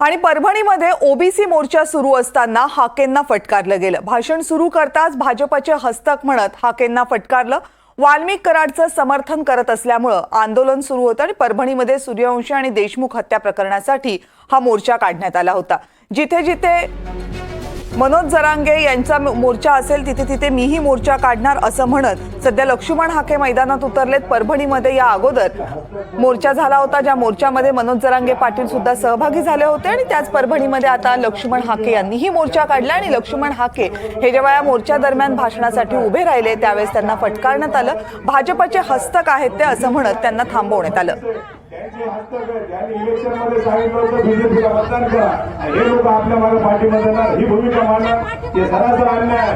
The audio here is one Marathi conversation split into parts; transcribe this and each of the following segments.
आणि परभणीमध्ये ओबीसी मोर्चा सुरू असताना हाकेंना फटकारलं गेलं. भाषण सुरू करताच भाजपचे हस्तक म्हणत हाकेंना फटकारलं. वाल्मिक कराडचं समर्थन करत असल्यामुळं आंदोलन सुरू होतं आणि परभणीमध्ये सूर्यवंशी आणि देशमुख हत्या प्रकरणासाठी हा मोर्चा काढण्यात आला होता. जिथे जिथे मनोज जरांगे यांचा मोर्चा असेल तिथे तिथे मीही मोर्चा काढणार असं म्हणत सध्या लक्ष्मण हाके मैदानात उतरलेत परभणीमध्ये या अगोदर. मोर्चा झाला होता ज्या मोर्चामध्ये मनोज जरांगे पाटील सुद्धा सहभागी झाले होते आणि त्याच परभणीमध्ये आता लक्ष्मण हाके यांनीही मोर्चा काढला आणि लक्ष्मण हाके हे जेव्हा या मोर्चा दरम्यान भाषणासाठी उभे राहिले त्यावेळेस त्यांना फटकारण्यात आलं. भाजपचे हस्तक आहेत ते असं म्हणत त्यांना थांबवण्यात आलं. त्यांचे हस्तगत यांनी इलेक्शनमध्ये सांगितलं होतं बीजेपीला मतदान करा. हे लोक आपल्या मागे पाठीमध्ये येणार ही भूमिका मांडणार ते सरासर अन्याय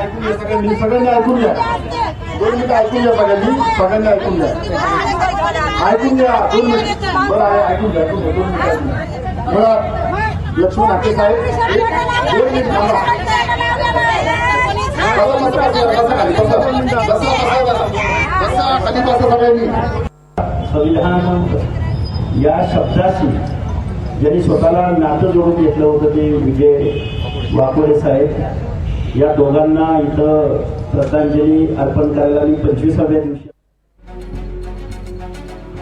ऐकून घ्या सगळ्यांनी सगळ्यांनी ऐकून घ्या. दोन मिनिटं ऐकून घ्या सगळ्यांनी सगळ्यांनी ऐकून घ्या. ऐकून घ्या दोन मिनिट. बरं आहे ऐकून घ्या ऐकून घ्या दोन मिनिट ऐकून घ्या. मुळात लक्ष्मण हाके साहेब दोन मिनिट थांबा. बसा, खाली, बसा. बसा, खाली बसा सगळ्यांनी. संविधान या शब्दाशी ज्यांनी स्वतःला नातं जोडून घेतलं होतं ते विजय वाकोडे साहेब या दोघांना इथं श्रद्धांजली अर्पण करायला मी पंचवीसाव्या दिवशी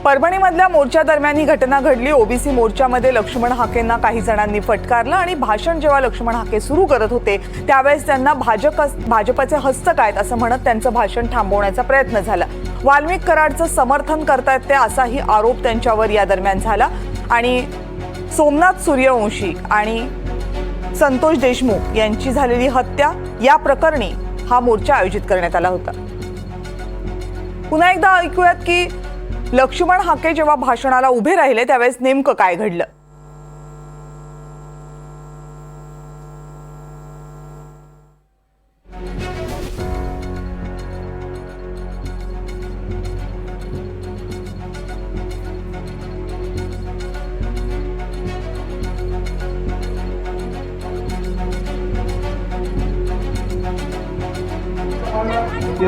परभणीमधल्या मोर्चा दरम्यान ही घटना घडली. ओबीसी मोर्चामध्ये लक्ष्मण हाकेंना काही जणांनी फटकारलं आणि भाषण जेव्हा लक्ष्मण हाके सुरू करत होते त्यावेळेस त्यांना भाजप भाजपचे हस्तक आहेत असं म्हणत त्यांचं भाषण थांबवण्याचा प्रयत्न झाला. वाल्मिक कराडचं समर्थन करतायत ते असाही आरोप त्यांच्यावर या दरम्यान झाला. आणि सोमनाथ सूर्यवंशी आणि संतोष देशमुख यांची झालेली हत्या या प्रकरणी हा मोर्चा आयोजित करण्यात आला होता. पुन्हा एकदा ऐकूयात की लक्ष्मण हाके जेव्हा भाषणाला उभे राहिले त्यावेळेस नेमकं काय घडलं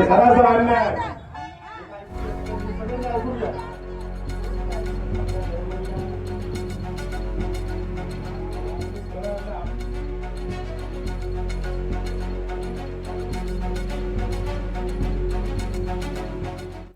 सरासर अन्याय आहे.